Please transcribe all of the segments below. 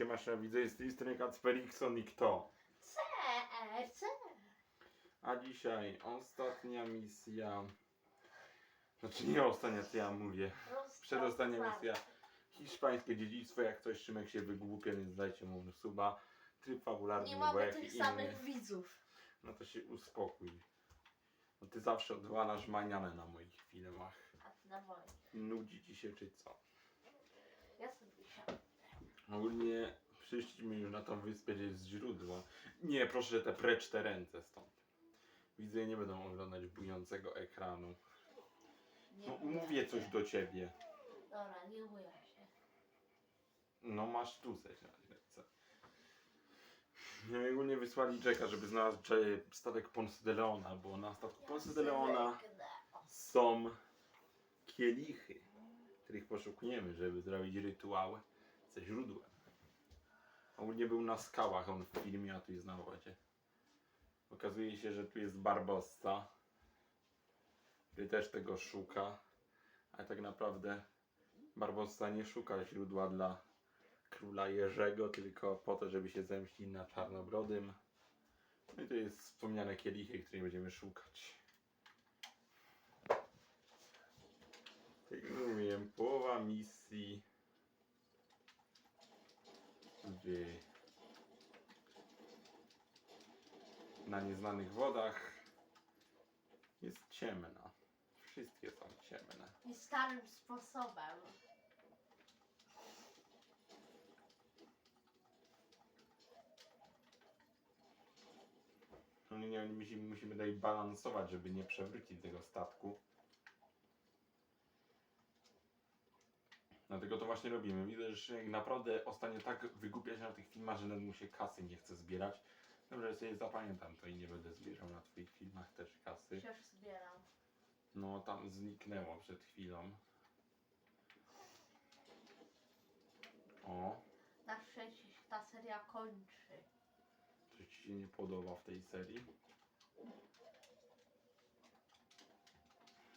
Siema, siema, widzę, jest strony Kacperikson i kto? C, C. A dzisiaj ostatnia misja... Znaczy nie ostatnia, co ja mówię. Przedostania misja. Hiszpańskie dziedzictwo, jak coś Szymek się wygłupia, więc dajcie mu suba. Tryb fabularny, Nie bo mamy tych inny. samych widzów. No to się uspokój. No ty zawsze odwalasz manianę na moich filmach. A ty na. Nudzi ci się czy co? Ja sobie siadam. Ogólnie przyszliśmy już na tą wyspę, gdzie jest źródło. Nie, proszę te precz te ręce stąd. Widzę, nie będą oglądać bującego ekranu. Nie No, buja mówię się. coś do ciebie. Dobra, nie buja się. No masz tu seć na ręce. No i ogólnie wysłali Jacka, żeby znalazł J- statek Ponce de Leona, bo na statku Ponce de Leona są kielichy, których poszukujemy, żeby zrobić rytuały ze źródłem. Ogólnie był na skałach on w filmie, a tu jest na wodzie. Okazuje się, że tu jest Barbossa, który też tego szuka, ale tak naprawdę Barbossa nie szuka źródła dla króla Jerzego, tylko po to, żeby się zemścić na Czarnobrodym. No i to jest wspomniane kielichy, której będziemy szukać. Tak jak mówiłem, połowa misji na nieznanych wodach jest ciemna. Wszystkie są ciemne. I starym sposobem. No nie, nie, musimy, musimy tutaj balansować, żeby nie przewrócić tego statku. Dlatego to właśnie robimy. Widzę, że naprawdę ostatnio tak wygłupia się na tych filmach, że nawet mu się kasy nie chce zbierać. Dobrze, sobie zapamiętam to i nie będę zbierał na twoich filmach też kasy. Wciąż zbieram. No tam zniknęło przed chwilą. O, Na szczęście się ta seria kończy. coś ci się nie podoba w tej serii?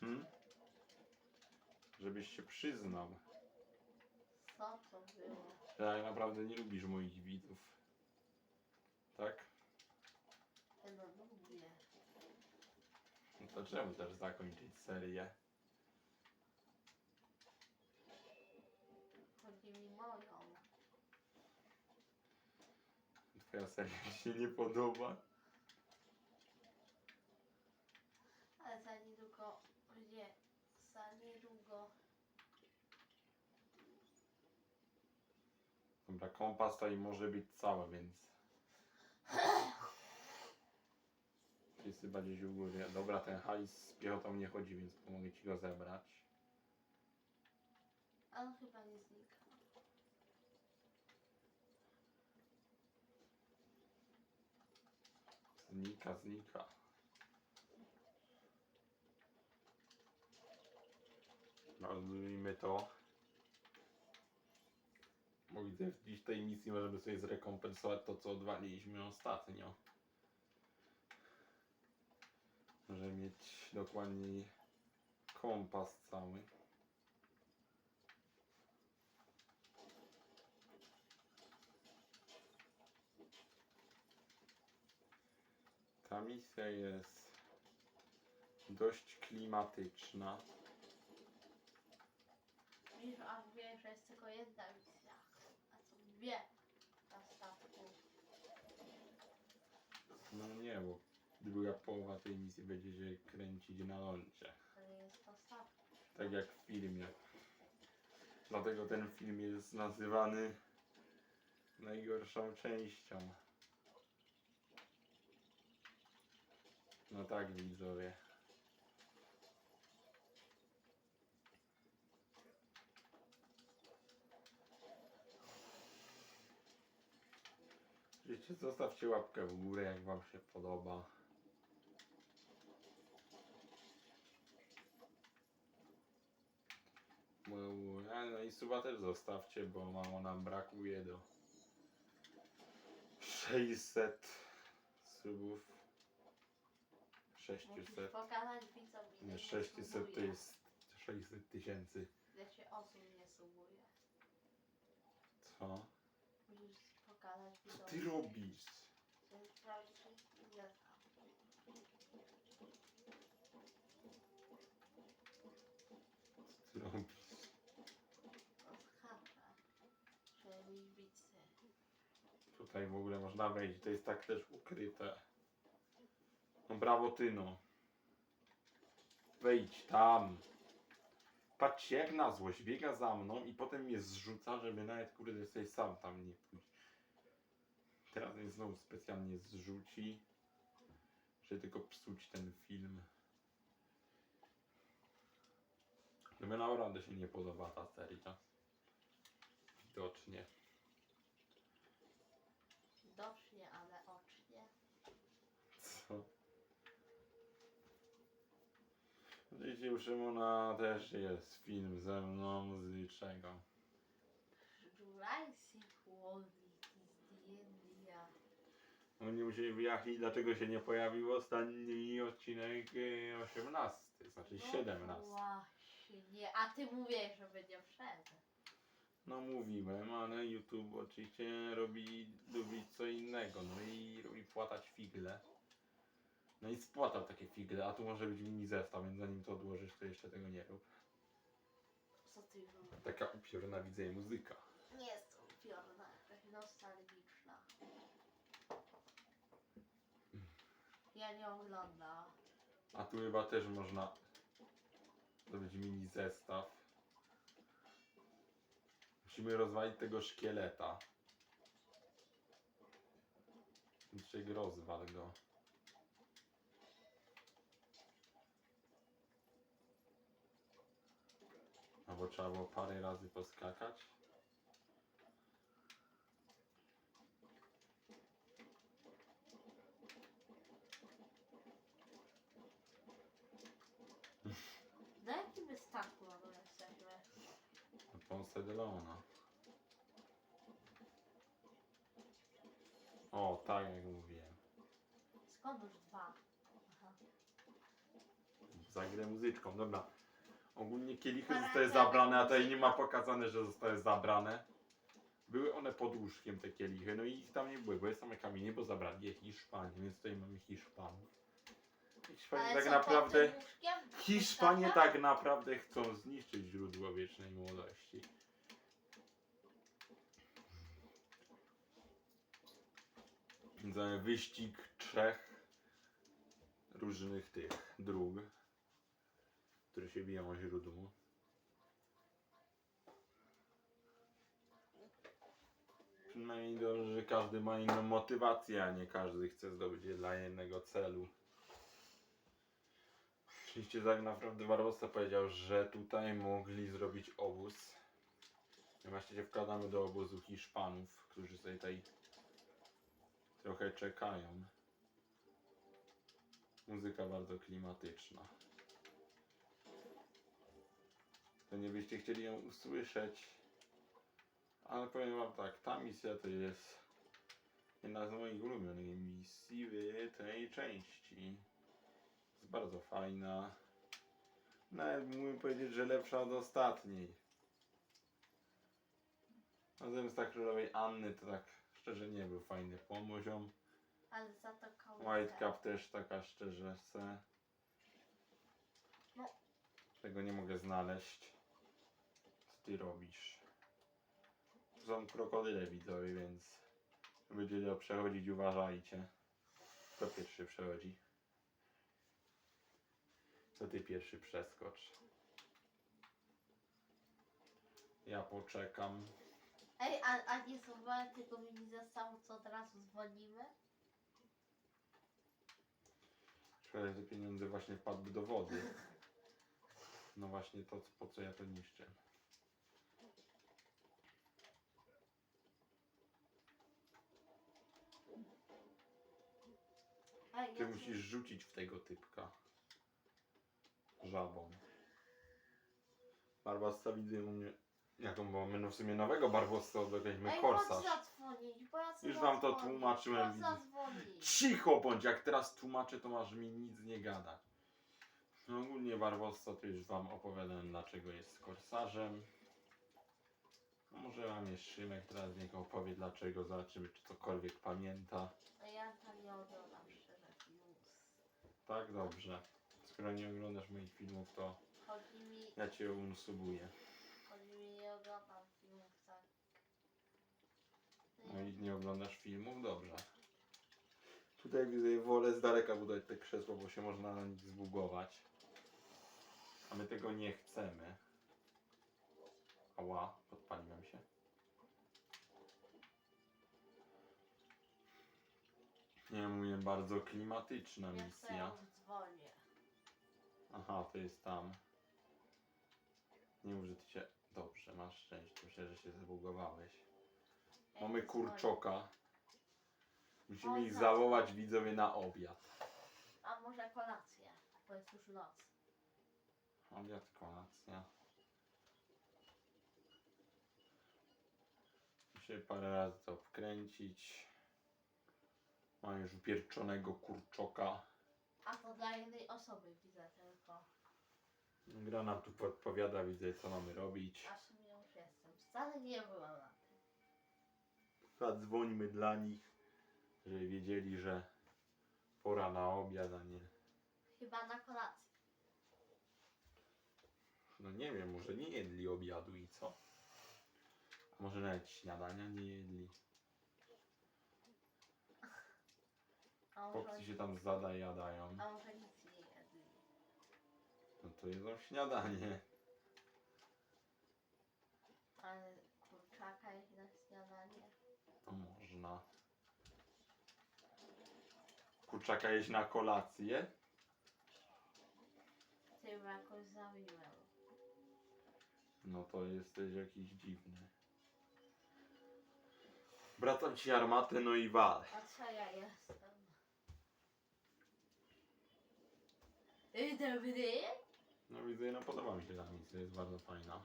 Hmm? Żebyś się przyznał, Co to było? tak naprawdę nie lubisz moich widzów. Tak? Ja no lubię. No to czemu też zakończyć serię? Chodzi mi moją. Twoja seria ci się nie podoba? Ale za niedługo będzie. Za niedługo. Dobra, kompas to i może być całe, więc... Wszyscy bardziej u góry. Dobra, ten hajs z piechotą nie chodzi, więc pomogę ci go zebrać. A on chyba nie znika. Znika, znika. Nazwijmy to. Bo widzę, w dziś tej misji możemy sobie zrekompensować to, co odwaliliśmy ostatnio. Może mieć dokładniej kompas cały. Ta misja jest dość klimatyczna. Wiesz, a wiem, że jest tylko jedna misja. Dwie na statku. No nie, bo druga połowa tej misji będzie się kręcić na lądzie. Ale jest na statku. Tak jak w filmie. Dlatego ten film jest nazywany najgorszą częścią. No tak, widzowie. Oczywiście zostawcie łapkę w górę, jak wam się podoba. No i suba też zostawcie, bo mało nam brakuje do 600 subów. Musisz 600. pokazać widzom ile Nie, nie 600 to subuje. jest 600 tysięcy. Ile się osób nie subuje. Co? Musisz ty robisz? Co ty robisz? Tutaj w ogóle można wejść, to jest tak też ukryte. No brawo ty no. Wejdź tam. Patrzcie jak na złość, biega za mną i potem mnie zrzuca, żeby nawet kurde sobie sam tam nie pójść. Teraz mnie znowu specjalnie zrzuci, żeby tylko psuć ten film. No mnie naprawdę się nie podoba ta seria. Widocznie. Widocznie, ale ocznie. Co? Widzicie, u Szymona też jest film ze mną z czego? Jurassic World. Oni musieli wyjaśnić, dlaczego się nie pojawił ostatni odcinek y, 18, znaczy 17. No właśnie, a ty mówiłeś, że będzie wszedł. No mówiłem, ale YouTube oczywiście robi, lubi co innego, no i robi płatać figle. No i spłatał takie figle, a tu może być mini zestaw, więc zanim to odłożysz, to jeszcze tego nie rób. Co ty robisz? Taka upiorna widzę muzyka. Nie jest to upiorna, jakaś nostalgiczna. Ja nie oglądam. A tu chyba też można zrobić mini zestaw. Musimy rozwalić tego szkieleta. Jeszcze rozwal go. Albo trzeba było parę razy poskakać. Na jakim my statku w ogóle jesteśmy? Na Ponce de Leona. O, tak jak mówiłem. Skąd już dwa? Aha. Zagrę muzyczką, dobra. Ogólnie kielichy zostały zabrane, a tutaj nie ma pokazane, że zostały zabrane. Były one pod łóżkiem te kielichy, no i ich tam nie było, bo jest same kamienie, bo zabrali je Hiszpanie, więc tutaj mamy Hiszpanów. Hiszpanie tak naprawdę... Hiszpanie tak naprawdę chcą zniszczyć źródło wiecznej młodości. Mamy wyścig trzech różnych tych dróg, które się biją o źródło. Przynajmniej dobrze, że każdy ma inną motywację, a nie każdy chce zdobyć je dla jednego celu. Oczywiście tak naprawdę Barbosa powiedział, że tutaj mogli zrobić obóz. Się wkładamy do obozu Hiszpanów, którzy sobie tutaj trochę czekają. Muzyka bardzo klimatyczna. To nie byście chcieli ją usłyszeć. Ale powiem wam tak, ta misja to jest jedna z moich ulubionych misji w tej części. Jest bardzo fajna. Nawet mógłbym powiedzieć, że lepsza od ostatniej. A zemsta królowej Anny to tak szczerze nie był fajny pomoziom. Ale za to koło. Whitecup też taka szczerze se. No. Tego nie mogę znaleźć. Co ty robisz? Tu są krokodyle widzowie, więc będziecie to przechodzić, uważajcie. Kto pierwszy przechodzi? To ty pierwszy przeskocz. Ja poczekam. Ej, a, a nie złapałem tego mini zestawu, co od razu zwolnimy? Szkoda, że te pieniądze właśnie wpadły do wody. No właśnie to, po co ja to niszczę. Ej, Ty ja musisz rzucić w tego typka. Żabą. Barbossa widzę u mnie. Jaką bo my no w sumie nowego Barbossa odlegliśmy Ej, chodź korsarz. zadzwonić, bo ja chcę Już wam to zadzwonić, tłumaczyłem, Chodź widzisz. zadzwonić. Cicho bądź, jak teraz tłumaczę, to masz mi nic nie gadać. No ogólnie Barbossa to już wam opowiadałem dlaczego jest korsarzem. No może wam jest Szymek teraz niech opowie dlaczego. zobaczymy czy cokolwiek pamięta. A ja tam nie oglądam szczerze filmów. Tak, dobrze. Skoro nie oglądasz moich filmów, to Chodzi mi, ja cię unsubuję. chodzi mi nie oglądam filmów tak. No i nie oglądasz filmów? Dobrze. Tutaj widzę, wolę z daleka budować te krzesło, bo się można na nich zbugować. A my tego nie chcemy. Ała, podpaliłem się. Nie mówię, bardzo klimatyczna Ja misja. sobie dzwonię. Aha, to jest tam. Nie się... Dobrze, masz szczęście. Myślę, że się zbugowałeś. Ja Mamy kurczoka. Musimy ich tak. zawołać widzowie na obiad. A może kolację, bo jest już noc. Obiad, kolacja. Muszę parę razy to wkręcić. Mam już upierczonego kurczoka. A to dla jednej osoby widzę tylko. Gra nam tu podpowiada, widzę co mamy robić. A w sumie już jestem. Wcale nie byłam na tym. Zadzwońmy dla nich, żeby wiedzieli, że pora na obiad, a nie... Chyba na kolację. No nie wiem, może nie jedli obiadu i co? A może nawet śniadania nie jedli? A może, Chłopcy się tam zadajadają. a może nic nie jedli. No to jedzą śniadanie. Ale kurczaka jeść na śniadanie. To można. Kurczaka jeść na kolację? Tym jakoś zawiłem. No to jesteś jakiś dziwny. Wracam ci armatę, no i wal. A co ja jestem? Ej, dobry? No widzę, no podoba mi się ta misja, jest bardzo fajna.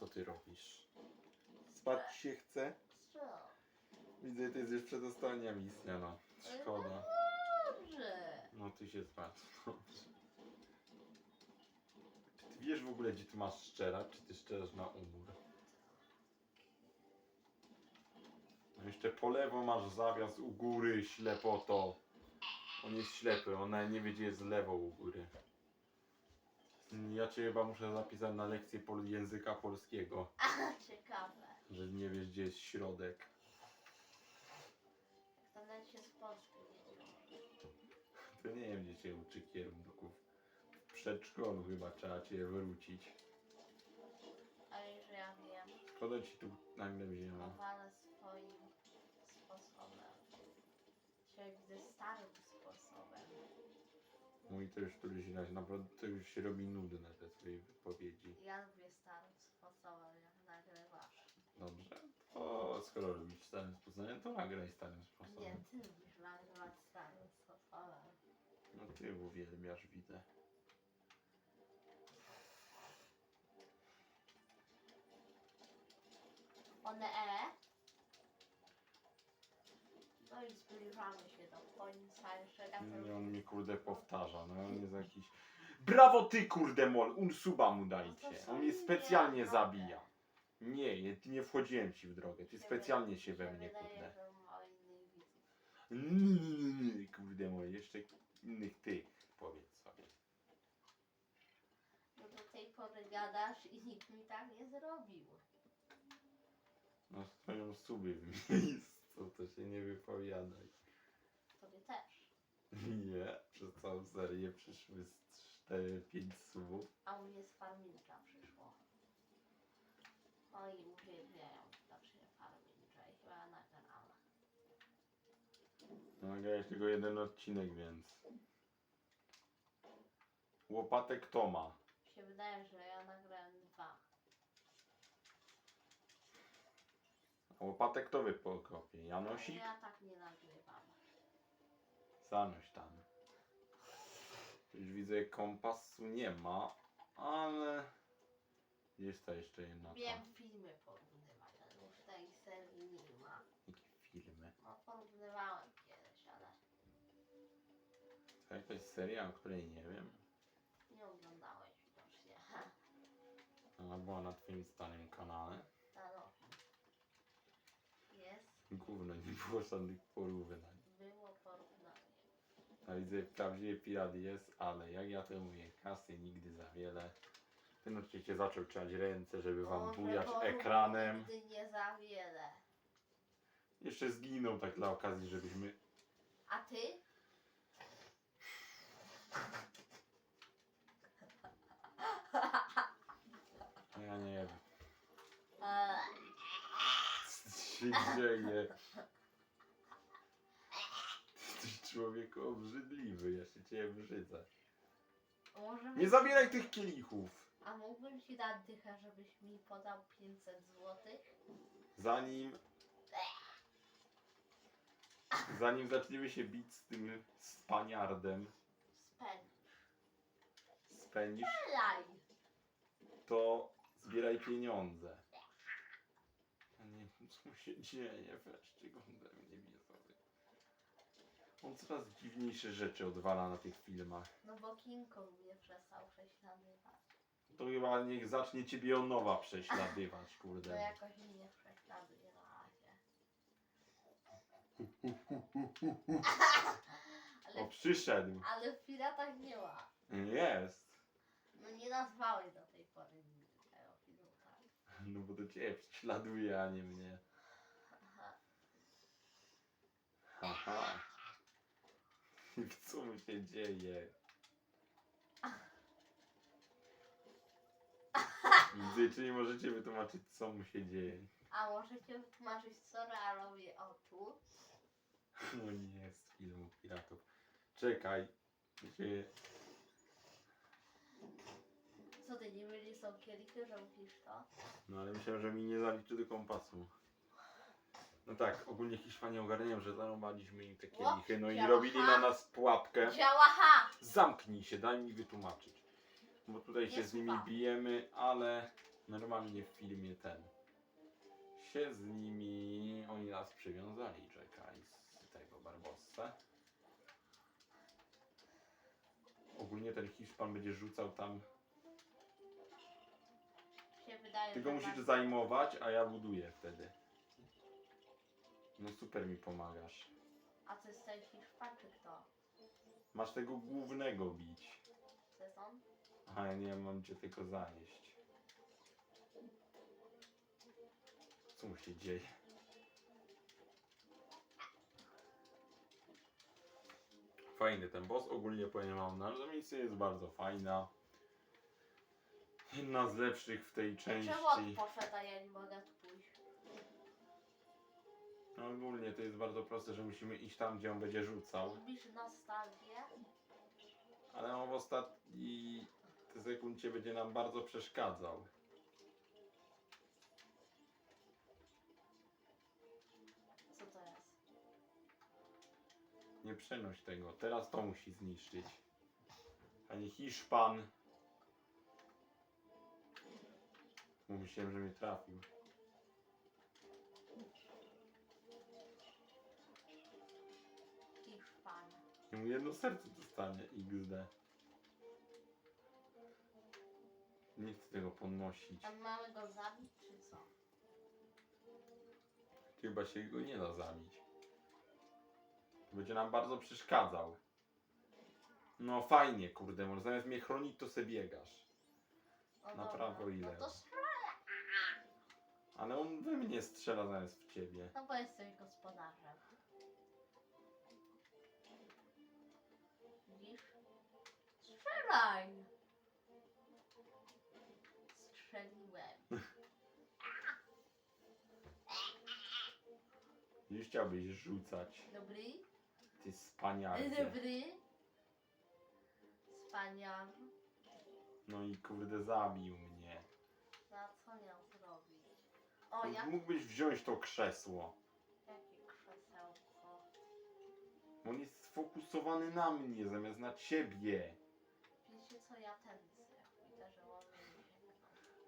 Co ty robisz? Spać się chce? Co? Widzę, to jest już przedostatnia misja, no. Szkoda. Dobrze. No ty się spać. Dobrze. Czy ty wiesz w ogóle, gdzie ty masz szczera? Czy ty szczerasz na umór? No jeszcze po lewo masz zawias u góry, ślepoto. On jest ślepy, on nawet nie wie, gdzie jest lewo u góry. Ja cię chyba muszę zapisać na lekcję pol języka polskiego, A, ciekawe. że nie wiesz, gdzie jest środek. Jak to nawet się z Polski. To nie wiem, gdzie się uczy kierunków. W przedszkolu chyba trzeba cię wrócić. Ale że ja wiem. Szkoda ci tu nagle wzięło. Kowale swoim sposobem. Dzisiaj widzę starym. Mój to już któryś raz, naprawdę to już się robi nudne te twoje wypowiedzi. Ja lubię starym sposobem, jak nagrywasz. Dobrze? To skoro lubisz starym sposobem, to nagraj starym Nie, sposobem. ty lubisz nagrywać starym sposobem. No ty uwielbiasz, widzę. One E. No i zbliżamy się do końca jeszcze raz. No, on mi kurde powtarza, no on jest jakiś... Brawo ty kurde mol, unsuba mu dajcie. On mnie specjalnie zabija. Nie, nie, nie wchodziłem ci w drogę, ty specjalnie się we mnie kurde. Nie, kurde moje, jeszcze innych ty powiedz sobie. No do tej pory gadasz i nikt mi tak nie zrobił. No stoją suby w miejscu, to się nie wypowiadaj. Tobie też. Nie, przez całą serię przyszły z 4-5 subów. A u mnie z farminka przyszło. Oni uwielbiają widocznie farminka i chyba na kanale. Nagrałeś tylko jeden odcinek, więc... Łopatek Toma. Mi się wydaje, że ja nagrałem dwa. A łopatek to wy pokopie. Janosik? ja tak nie nagrywam. Zanuś tam. Już widzę kompasu nie ma, ale... Jest ta jeszcze jedna. Wiem filmy porównywać, ale już tej serii nie ma. Jakie filmy? No porównywałem kiedyś, ale To jakaś seria, o której nie wiem. nie oglądałeś widocznie. Ona była na twoim starym kanale. No, no. Gówno, nie było żadnych porównań. Było porównanie. A widzę, prawdziwy pirat jest, ale jak ja to mówię, kasy nigdy za wiele. Ten oczywiście zaczął trzymać ręce, żeby wam Może bujać porównań ekranem. Nigdy nie za wiele. Jeszcze zginął tak dla okazji, żebyśmy... A ty? No Ja nie wiem, Eee, co się dzieje. Ty jesteś człowieku obrzydliwy, ja się ciebie brzydzę. może Nie zabieraj tych kielichów! A mógłbym ci dać dychę, żebyś mi podał 500 złotych? Zanim... Zanim zaczniemy się bić z tym spaniardem, Spędź. spędzisz, to zbieraj pieniądze. Co się dzieje? Wreszcie go ode mnie biezowy. On coraz dziwniejsze rzeczy odwala na tych filmach. No bo King Kong mnie przestał prześladować. To chyba niech zacznie ciebie od nowa prześladywać, To kurde. jakoś mnie prześladuje na razie. O, Ale, przyszedł. ale w piratach nie ma. Jest. No nie nazwałeś do tej pory nigdy tego filmu, tak? No bo to ciebie prześladuje, a nie mnie. Aha. Co mu się dzieje? Widzę, czy nie możecie wytłumaczyć, co mu się dzieje. A możecie wytłumaczyć, co robię oczu? No nie z filmu piratów. Czekaj. Gdzie... Co ty, nie są to? No ale myślałem, że mi nie zaliczy do kompasu. No tak, ogólnie Hiszpanie ogarniają, że zarąbaliśmy im te kielichy, no i Działa. robili na nas pułapkę. Działa ha! Zamknij się, daj mi wytłumaczyć. Bo tutaj Nie się z nimi słucham. bijemy, ale normalnie w filmie ten. Się z nimi. Oni nas przywiązali, czekaj, z tego Barbossa. Ogólnie ten Hiszpan będzie rzucał tam. Wydaje, Ty go że musisz zajmować, a ja buduję wtedy. No super mi pomagasz. A to jest ten Hiszpan czy kto? Masz tego głównego bić. Sezon? A ja nie mam cię tylko zanieść. Co mu się dzieje? Fajny ten boss, ogólnie powiem wam, nasza misja jest bardzo fajna. Jedna z lepszych w tej Czemu on części. poszedł, a ja nie mogę tu pójść? No, ogólnie to jest bardzo proste, że musimy iść tam, gdzie on będzie rzucał. Lubisz nostalgię? Ale on w ostatniej sekundzie będzie nam bardzo przeszkadzał. Co to jest? Nie przenoś tego. Teraz to musi zniszczyć. Panie Hiszpan. Myślałem, że mnie trafił. Hiszpan. I mu jedno serce dostanie XD. Nie chcę tego podnosić. A mamy go zabić, czy co? Chyba się go nie da zabić. Będzie nam bardzo przeszkadzał. No fajnie, kurde, może zamiast mnie chronić, to se biegasz. No Na dobra, prawo i No lewo. to strzela. Ale on we mnie strzela zamiast w ciebie. No bo jesteś gospodarzem. Widzisz? Strzelaj! Strzeliłem. Już chciałbyś rzucać. Dobry? Ty spaniardzie. Dobry? Wspanial. No i kurde zabił mnie. Na co miał zrobić? O, jak... Mógłbyś wziąć to krzesło. Jakie krzesełko. On jest sfokusowany na mnie zamiast na ciebie. Wiecie co, ja ten sobie widzę, że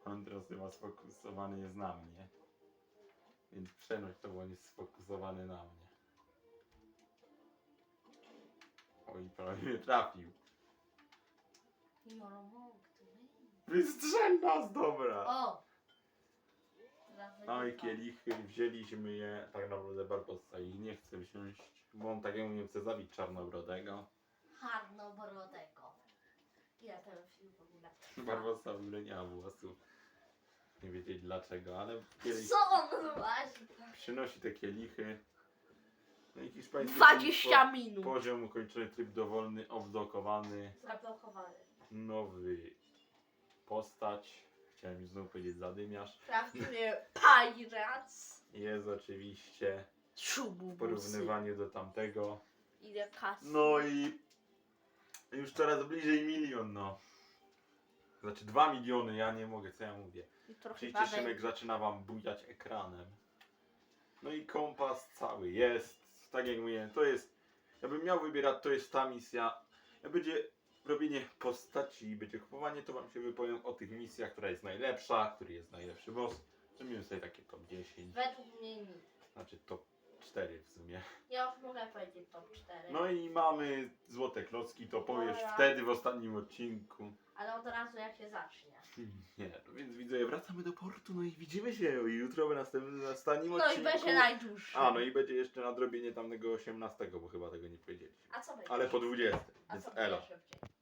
on teraz chyba sfokusowany jest na mnie. Więc przenoś to, bo on jest sfokusowany na mnie. Oj, prawie mnie trafił. You're a monk to me. Wystrzel nas, dobra! O! No nie dwa. kielichy wzięliśmy je, tak naprawdę Barbosa i nie chce wziąć, bo on tak jak mówię chce zabić czarnobrodego. Czarnobrodego. Ile ten film w ogóle? Barbosa w ogóle nie ma włosów. Nie wiedzieć dlaczego, ale kielich Co on właśnie? przynosi te kielichy. No i hiszpańskie 20 minut. Poziom ukończony, tryb dowolny, odblokowany, Zablokowany. nowy postać. Chciałem znowu powiedzieć zadymiarz. Prawdziwie Pirates. Jest oczywiście w porównywaniu do tamtego. Ile kasy. No i już coraz bliżej milion, no. Znaczy dwa miliony, ja nie mogę, co ja mówię. I trochę Czyli badaj. Szymek zaczyna wam bujać ekranem. No i kompas cały jest. Tak jak mówię, to jest. Ja bym miał wybierać, to jest ta misja. Jak będzie robienie postaci i będzie kupowanie, to wam się wypowiem o tych misjach, która jest najlepsza, który jest najlepszy boss. Zrobimy sobie takie top 10. Według mnie. Znaczy top 4 w sumie. Ja już mogę powiedzieć top 4. No i mamy złote klocki, to powiesz Dobra. wtedy w ostatnim odcinku. Ale od razu jak się zacznie. Nie, no więc widzę, wracamy do portu, no i widzimy się jutro w następnym ostatnim No i odcinku. będzie najdłuższy. A, no i będzie jeszcze nadrobienie tamtego 18, bo chyba tego nie powiedzieliśmy. A co będzie? Ale po 20, A więc co elo. będzie szybciej?